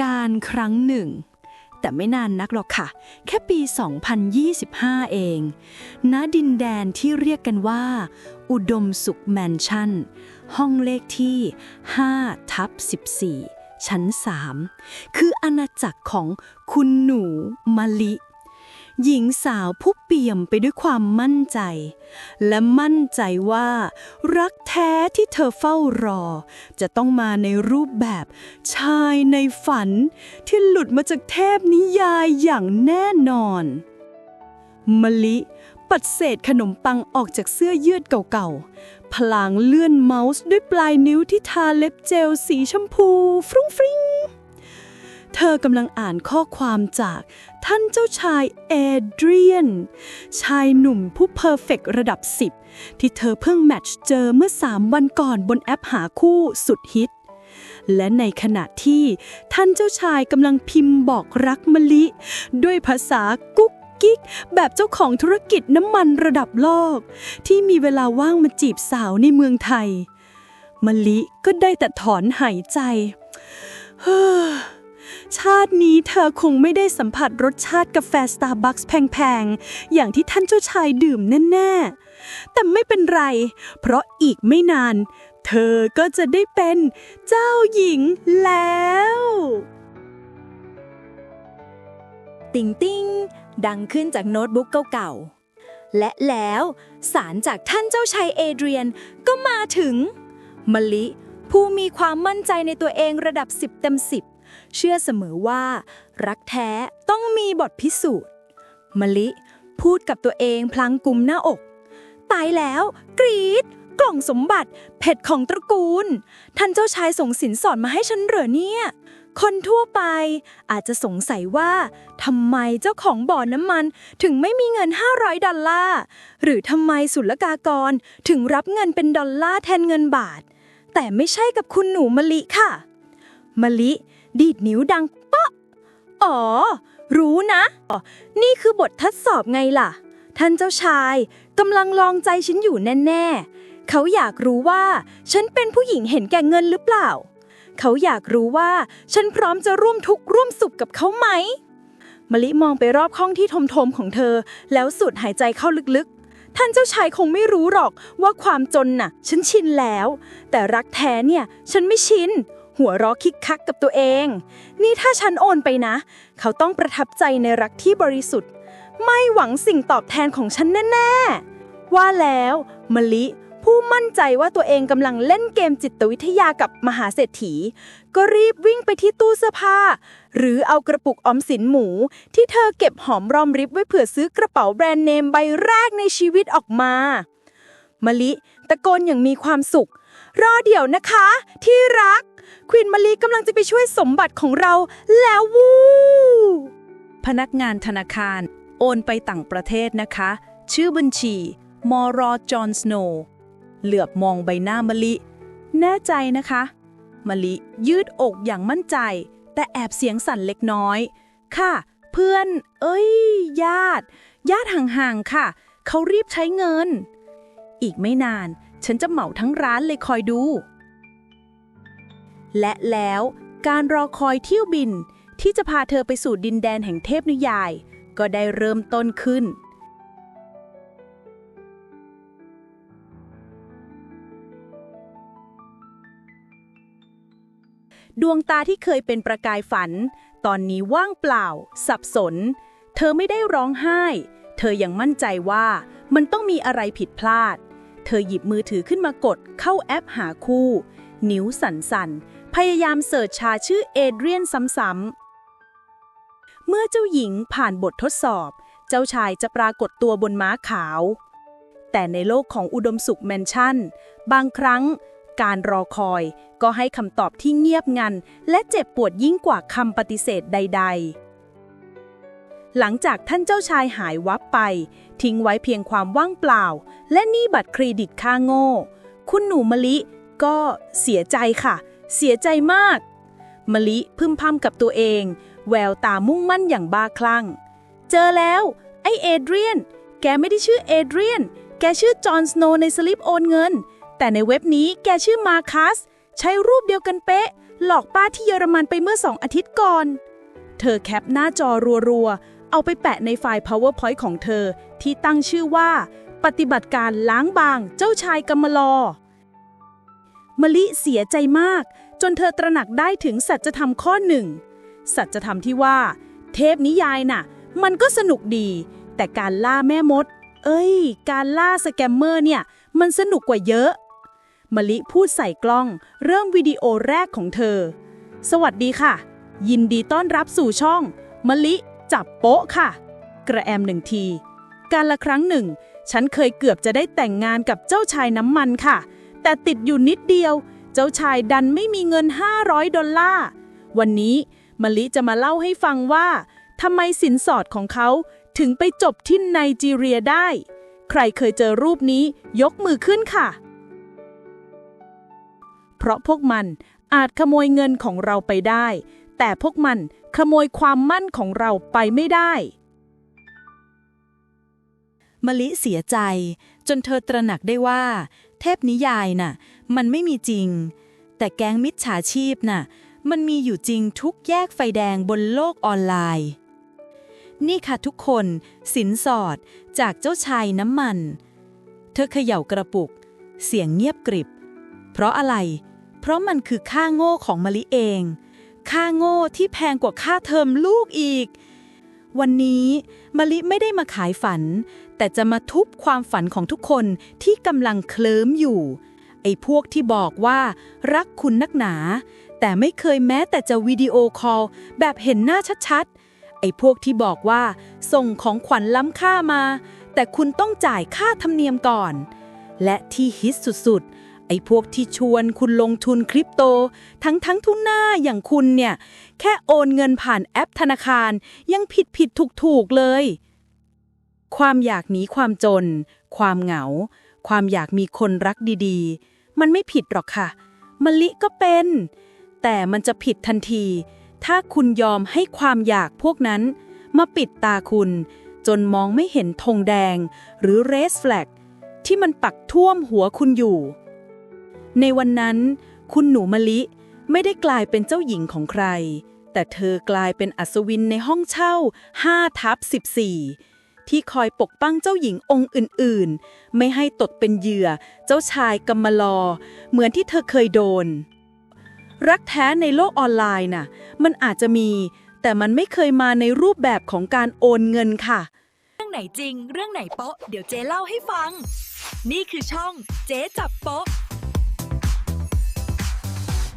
การครั้งหนึ่ง แต่ไม่นานนักหรอกค่ะ แค่ปี 2025 เองณดินแดนที่เรียกกันว่า อุดมสุขแมนชั่น ห้องเลขที่ 5 ทับ 14 ชั้น 3 คืออาณาจักรของคุณหนูมะลิ หญิงสาวผู้เปี่ยมไปด้วยความมั่นใจ และมั่นใจว่า รักแท้ที่เธอเฝ้ารอ จะต้องมาในรูปแบบชายในฝัน ที่หลุดมาจากเทพนิยายอย่างแน่นอนมะลิปัดเศษขนมปังออกจากเสื้อยืดเก่าๆ พลางเลื่อนเมาส์ด้วยปลายนิ้วที่ทาเล็บเจลสีชมพู ฟรุ้งฟริ้ง เธอกำลังอ่านข้อความจากท่านเจ้าชายเอเดรียน ชายหนุ่มผู้เพอร์เฟกระดับ 10 ที่เธอเพิ่งแมทช์เจอเมื่อ 3 วันก่อนบนแอปหาคู่สุดฮิต และในขณะที่ท่านเจ้าชายกำลังพิมพ์บอกรักมะลิ ด้วยภาษากุ๊กกิ๊กแบบเจ้าของธุรกิจน้ำมันระดับโลก ที่มีเวลาว่างมาจีบสาวในเมืองไทยมะลิก็ได้แต่ถอนหายใจ เฮ้อ ชาตินี้เธอคงไม่ได้สัมผัสรสชาติกาแฟสตาร์บัคส์แพงๆ อย่างที่ท่านเจ้าชายดื่มแน่ๆ แต่ไม่เป็นไร เพราะอีกไม่นาน เธอก็จะได้เป็นเจ้าหญิงแล้ว ติงติงดังขึ้นจากโน้ตบุ๊กเก่าๆ และแล้วสารจากท่านเจ้าชายเอเดรียนก็มาถึงมะลิ ผู้มีความมั่นใจในตัวเองระดับ 10 เต็ม 10 เชื่อเสมอว่า รักแท้ต้องมีบทพิสูจน์ มะลิ พูดกับตัวเองพลางกุมหน้าอก ตายแล้ว กรีดกล่องสมบัติเผ็ดของตระกูล ท่านเจ้าชายส่งสินสอดมาให้ฉันเหรอเนี่ย คนทั่วไปอาจจะสงสัยว่าทำไมเจ้าของบ่อน้ำมันถึงไม่มีเงิน 500 ดอลลาร์หรือทำไมศุลกากรถึงรับเงินเป็นดอลลาร์แทนเงินบาท แต่ไม่ใช่กับคุณหนูมะลิค่ะ มะลิ ดีดนิ้วดังปะอ๋อ รู้นะอ๋อนี่คือบททดสอบไงล่ะ ท่านเจ้าชายกำลังลองใจฉันอยู่แน่ๆ เขาอยากรู้ว่า ฉันเป็นผู้หญิงเห็นแก่เงินหรือเปล่า เขาอยากรู้ว่าฉันพร้อมจะร่วมทุกข์ร่วมสุขกับเขาไหมมะลิมองไปรอบห้องที่ทมๆของเธอ แล้วสูดหายใจเข้าลึกๆ ท่านเจ้าชายคงไม่รู้หรอกว่าความจนน่ะ ฉันชินแล้ว แต่รักแท้เนี่ย ฉันไม่ชิน หัวเราะคิกคักกับตัวเอง นี่ถ้าฉันโอนไปนะ เขาต้องประทับใจในรักที่บริสุทธิ์ ไม่หวังสิ่งตอบแทนของฉันแน่ ๆ ว่าแล้วมะลิผู้มั่นใจว่าตัวเองกำลังเล่นเกมจิตวิทยากับมหาเศรษฐี ก็รีบวิ่งไปที่ตู้เสื้อผ้า หรือเอากระปุกออมสินหมู ที่เธอเก็บหอมรอมริบไว้เผื่อซื้อกระเป๋าแบรนด์เนมใบแรกในชีวิตออกมามะลิตะโกนอย่างมีความสุข รอเดี๋ยวนะคะ ที่รัก ควีนมะลิกำลังจะไปช่วยสมบัติของเรา แล้ววู้พนักงานธนาคาร โอนไปต่างประเทศนะคะ ชื่อบัญชี มอรอจอห์นสโนว์เหลือบมองใบหน้ามะลิ แน่ใจนะคะ มะลิยืดอกอย่างมั่นใจ แต่แอบเสียงสั่นเล็กน้อย ค่ะ เพื่อน เอ้ย ญาติ ญาติห่างๆค่ะ เขารีบใช้เงิน อีกไม่นาน ฉันจะเหมาทั้งร้านเลยคอยดู และแล้วการรอคอยเที่ยวบินที่จะพาเธอไปสู่ดินแดนแห่งเทพนิยาย ก็ได้เริ่มต้นขึ้น ดวงตาที่เคยเป็นประกายฝัน ตอนนี้ว่างเปล่า สับสน เธอไม่ได้ร้องไห้ เธอยังมั่นใจว่ามันต้องมีอะไรผิดพลาด เธอหยิบมือถือขึ้นมากดเข้าแอปหาคู่ นิ้วสั่นๆ พยายามเสิร์ชชาชื่อเอเดรียนซ้ำๆ เมื่อเจ้าหญิงผ่านบททดสอบ เจ้าชายจะปรากฏตัวบนม้าขาว แต่ในโลกของอุดมสุขแมนชั่น บางครั้งการรอคอยก็ให้คำตอบที่เงียบงัน และเจ็บปวดยิ่งกว่าคำปฏิเสธใด ๆ หลังจากท่านเจ้าชายหายวับไป ทิ้งไว้เพียงความว่างเปล่า และหนี้บัตรเครดิตค่าโง่ คุณหนูมะลิก็เสียใจค่ะ เสียใจมาก มะลิพึมพำกับตัวเอง แววตามุ่งมั่นอย่างบ้าคลั่ง เจอแล้ว ไอเอเดรียน แกไม่ได้ชื่อเอเดรียน แกชื่อจอห์นสโนว์ในสลิปโอนเงิน แต่ในเว็บนี้แกชื่อมาคัส ใช้รูปเดียวกันเป๊ะ หลอกป้าที่เยอรมันไปเมื่อสองอาทิตย์ก่อน เธอแคปหน้าจอรัวๆ เอาไปแปะในไฟล์ PowerPoint ของเธอที่ตั้งชื่อว่า ปฏิบัติการล้างบางเจ้าชายกำมะลอ มะลิเสียใจมาก จนเธอตระหนักได้ถึงสัจธรรมข้อหนึ่ง สัจธรรมที่ว่า เทพนิยายน่ะ มันก็สนุกดี แต่การล่าแม่มด เอ้ย การล่าสแกมเมอร์เนี่ย มันสนุกกว่าเยอะ มะลิพูดใส่กล้อง เริ่มวิดีโอแรกของเธอ สวัสดีค่ะ ยินดีต้อนรับสู่ช่อง มะลิจับโป๊ะค่ะ กระแอมหนึ่งที การละครั้งหนึ่ง ฉันเคยเกือบจะได้แต่งงานกับเจ้าชายน้ำมันค่ะ แต่ติดอยู่นิดเดียว เจ้าชายดันไม่มีเงิน 500 ดอลลาร์ วันนี้มะลิจะมาเล่าให้ฟังว่าทำไมสินสอดของเขาถึงไปจบที่ไนจีเรียได้ ใครเคยเจอรูปนี้ยกมือขึ้นค่ะ เพราะพวกมันอาจขโมยเงินของเราไปได้ แต่พวกมันขโมยความมั่นของเราไปไม่ได้มะลิเสียใจจนเธอตระหนักได้ว่า เทพนิยายน่ะ มันไม่มีจริง แต่แก๊งมิจฉาชีพน่ะ มันมีอยู่จริงทุกแยกไฟแดงบนโลกออนไลน์ นี่ค่ะทุกคนสินสอดจากเจ้าชายน้ำมัน เธอเขย่ากระปุก เสียงเงียบกริบ เพราะอะไร เพราะมันคือค่าโง่ของมะลิเอง ค่าโง่ที่แพงกว่าค่าเทอมลูกอีก วันนี้มะลิไม่ได้มาขายฝัน แต่จะมาทุบความฝันของทุกคนที่กำลังเคลิ้มอยู่ ไอ้พวกที่บอกว่ารักคุณนักหนา แต่ไม่เคยแม้แต่จะวิดีโอคอลแบบเห็นหน้าชัดๆ ไอ้พวกที่บอกว่า ส่งของขวัญล้ำค่ามา แต่คุณต้องจ่ายค่าธรรมเนียมก่อน และที่ฮิตสุดๆ ไอ้พวกที่ชวนคุณลงทุนคริปโต ทั้งทั้งๆทุนหน้าอย่างคุณเนี่ย แค่โอนเงินผ่านแอปธนาคารยังผิดผิดถูกถูกเลย ความอยากหนีความจน ความเหงา ความอยากมีคนรักดีๆ มันไม่ผิดหรอกค่ะมะลิก็เป็น แต่มันจะผิดทันที ถ้าคุณยอมให้ความอยากพวกนั้น มาปิดตาคุณ จนมองไม่เห็นธงแดง หรือเรสแฟลกที่มันปักท่วมหัวคุณอยู่ ในวันนั้น คุณหนูมะลิไม่ได้กลายเป็นเจ้าหญิงของใคร แต่เธอกลายเป็นอัศวินในห้องเช่า5ทับ14 ที่คอยปกป้องเจ้าหญิงองค์อื่นๆ ไม่ให้ตกเป็นเหยื่อเจ้าชายกำมลอ เหมือนที่เธอเคยโดน รักแท้ในโลกออนไลน์น่ะ มันอาจจะมี แต่มันไม่เคยมาในรูปแบบของการโอนเงินค่ะ เรื่องไหนจริง เรื่องไหนโป๊ะ เดี๋ยวเจ๊เล่าให้ฟัง นี่คือช่องเจ๊จับโป๊ะ